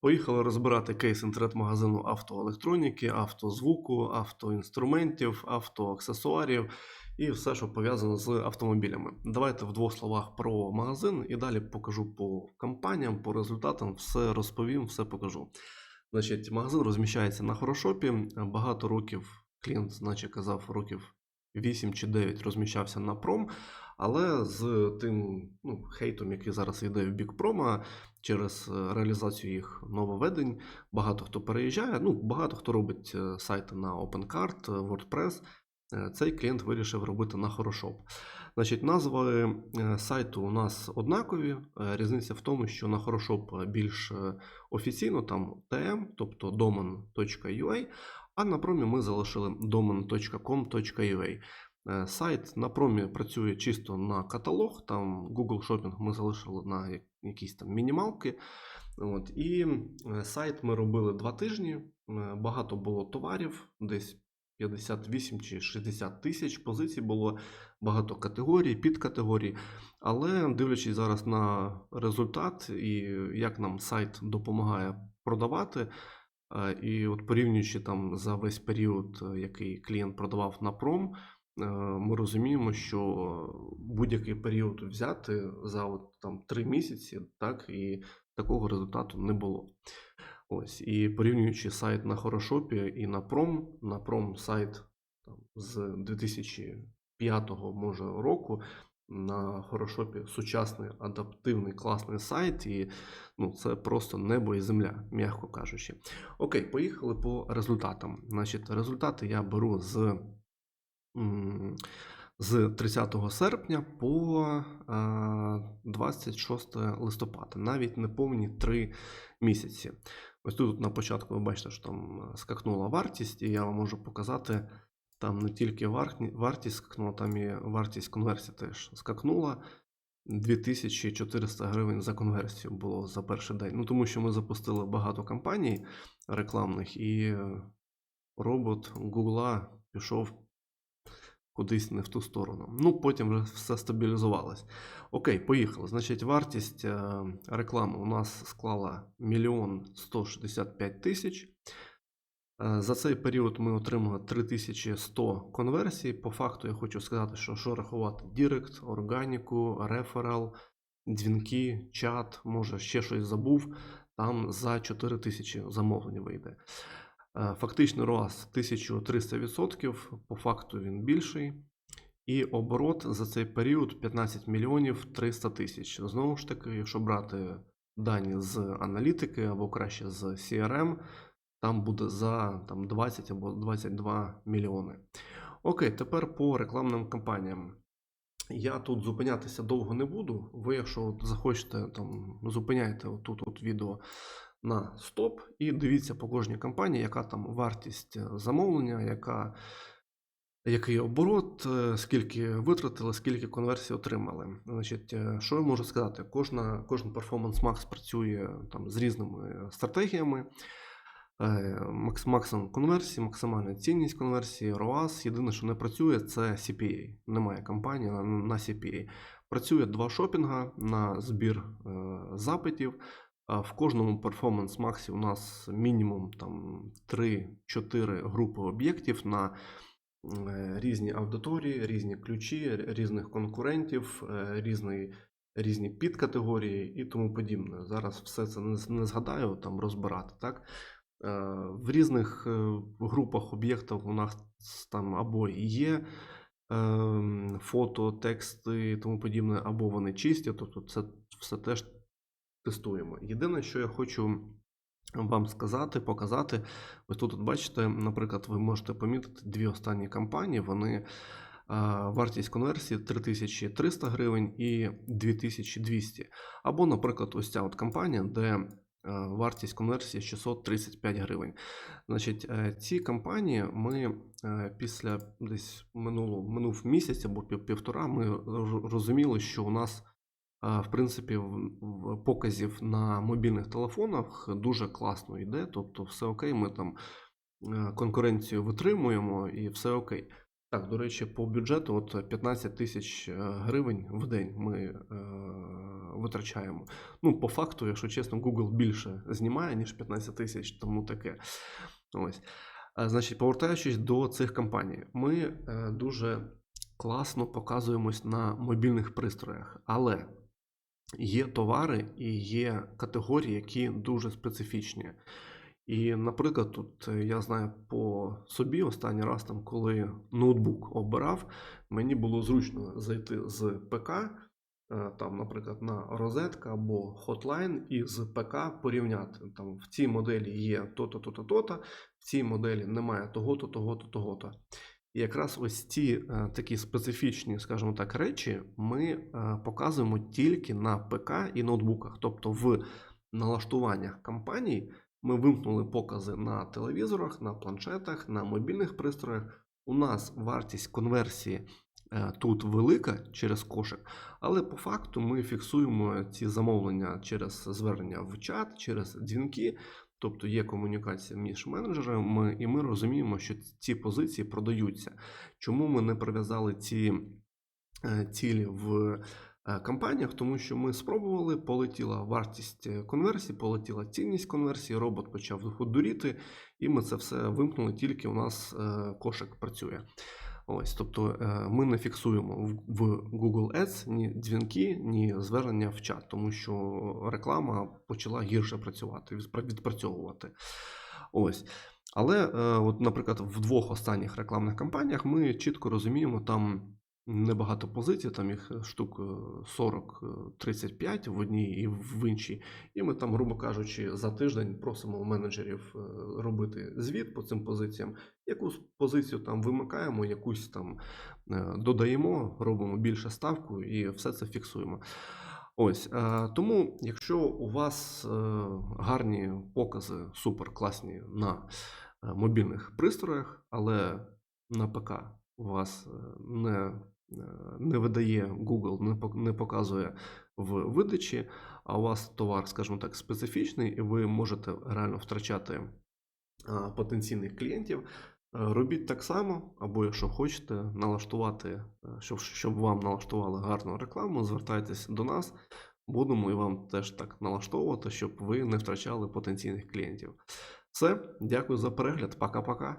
Поїхали розбирати кейс інтернет-магазину автоелектроніки, автозвуку, автоінструментів, автоаксесуарів і все, що пов'язано з автомобілями. Давайте в двох словах про магазин і далі покажу по компаніям, по результатам, все розповім, все покажу. Значить, магазин розміщається на хорошопі. Багато років клієнт, наче казав, років 8 чи 9 розміщався на пром. Але з тим ну, хейтом, який зараз йде в бік прома, через е, реалізацію їх нововведень, багато хто переїжджає. Ну, багато хто робить е, сайти на OpenCart, е, WordPress. Цей клієнт вирішив робити на Хорошоп. Значить, назви сайту у нас однакові. Різниця в тому, що на Хорошоп більш офіційно там TM, тобто domain.ua, а на промі ми залишили domain.com.ua. Е, Сайт на промі працює чисто на каталог, там Google Shopping ми залишили на якісь там мінімалки. От, і е, сайт ми робили два тижні. е, Багато було товарів, десь 58 чи 60 тисяч позицій було, багато категорій, підкатегорій. Але дивлячись зараз на результат і як нам сайт допомагає продавати, і от порівнюючи там за весь період, який клієнт продавав на пром, ми розуміємо, що будь-який період взяти за от там 3 місяці, так, і такого результату не було. Ось, і порівнюючи сайт на Хорошопі і на пром, на пром сайт там, з 2005 може року. На Хорошопі сучасний, адаптивний, класний сайт, і ну, це просто небо і земля, м'яко кажучи. Окей, поїхали по результатам. Значить, результати я беру з, з 30 серпня по е, 26 листопада, навіть не повні 3 місяці. Ось тут на початку ви бачите, що там е, скакнула вартість, і я вам можу показати, там не тільки вартість скакнула, там і вартість конверсії теж скакнула. 2400 гривень за конверсію було за перший день. Ну, тому що ми запустили багато кампаній рекламних, і е, робот Гугла пішов кудись не в ту сторону. Ну, потім вже все стабілізувалось. Окей, поїхали. Значить, вартість е, реклами у нас склала 1 165 тисяч. Е, За цей період ми отримали 3100 конверсій. По факту я хочу сказати, що що рахувати Дірект, органіку, реферал, дзвінки, чат, може ще щось забув. Там за 4000 замовлень вийде. Е, Фактичний ROAS 1300%, по факту він більший. І оборот за цей період 15 мільйонів 300 тисяч. Знову ж таки, якщо брати дані з аналітики або краще з CRM, там буде за там, 20 або 22 мільйони. Окей, тепер по рекламним кампаніям. Я тут зупинятися довго не буду. Ви, якщо от захочете, там зупиняйте тут от відео на стоп і дивіться по кожній кампанії, яка там вартість е, замовлення, яка, який оборот, е, скільки витратили, скільки конверсій отримали. Значить, е, що я можу сказати? Кожна, кожен Performance Max працює там з різними стратегіями. Максимум конверсії, максимальна цінність конверсії, ROAS. Єдине, що не працює, це CPA. Немає кампанії на, CPA. Працює два шопінга на збір запитів. В кожному Performance Max у нас мінімум там 3-4 групи об'єктів на е, різні аудиторії, різні ключі, різних конкурентів, е, різний, різні підкатегорії і тому подібне. Зараз все це не, не згадаю там розбирати. Так? Е, В різних групах об'єктів у нас там або є ем, фото, тексти і тому подібне, або вони чисті, тобто це все теж тестуємо. Єдине, що я хочу вам сказати, показати, ось тут от бачите, наприклад, ви можете помітити дві останні кампанії, вони вартість конверсії 3300 гривень і 2200. Або, наприклад, ось ця от кампанія, де е, вартість конверсії 635 гривень. Значить, е, ці кампанії ми е, після десь минуло, минув місяць або пів- півтора, ми розуміли, що у нас в принципі, показів на мобільних телефонах дуже класно йде, тобто все окей, ми там е, конкуренцію витримуємо і все окей. Так, до речі, по бюджету от 15 тисяч е, гривень в день ми е, витрачаємо. Ну, по факту, якщо чесно, Google більше знімає, ніж 15 тисяч, тому таке. Ось. Е, Значить, повертаючись до цих компаній, ми е, дуже класно показуємось на мобільних пристроях, але є товари і є категорії, які дуже специфічні. І, наприклад, тут е, я знаю по собі останній раз, там, коли ноутбук обирав, мені було зручно зайти з ПК, е, там, наприклад, на розетка або Hotline, і з ПК порівняти. Там, в цій моделі є то-то, то-то, то-то, в цій моделі немає того-то, того-то, того-то. І якраз ось ці е, такі специфічні, скажімо так, речі ми е, показуємо тільки на ПК і ноутбуках. Тобто в налаштуваннях компаній ми вимкнули покази на телевізорах, на планшетах, на мобільних пристроях. У нас вартість конверсії е, тут велика через кошик, але по факту ми фіксуємо ці замовлення через звернення в чат, через дзвінки. Тобто є комунікація між менеджерами, і ми розуміємо, що ці позиції продаються. Чому ми не прив'язали ці е, цілі в е, кампаніях? Тому що ми спробували, полетіла вартість е, конверсії, полетіла цінність конверсії, робот почав дуріти, і ми це все вимкнули, тільки у нас кошик працює. Ось, тобто е, ми не фіксуємо в- Google Ads ні дзвінки, ні звернення в чат, тому що реклама почала гірше працювати, відпра- відпрацьовувати. Ось. Але, е, от, наприклад, в двох останніх рекламних кампаніях ми чітко розуміємо, там небагато позицій, там їх штук е, 40-35 в одній і в іншій. І ми там, грубо кажучи, за тиждень просимо менеджерів е, робити звіт по цим позиціям. Якусь позицію там вимикаємо, якусь там е, додаємо, робимо більше ставку і все це фіксуємо. Ось е, тому, якщо у вас е, гарні покази, супер класні на е, мобільних пристроях, але на ПК вас е, не, е, не видає Google, не, показує в видачі, а у вас товар, скажімо так, специфічний, і ви можете реально втрачати потенційних клієнтів. Е, Робіть так само, або якщо хочете налаштувати, е, щоб, щоб вам налаштували гарну рекламу, звертайтесь до нас, будемо і вам теж так налаштовувати, щоб ви не втрачали потенційних клієнтів. Все, дякую за перегляд, пока-пока.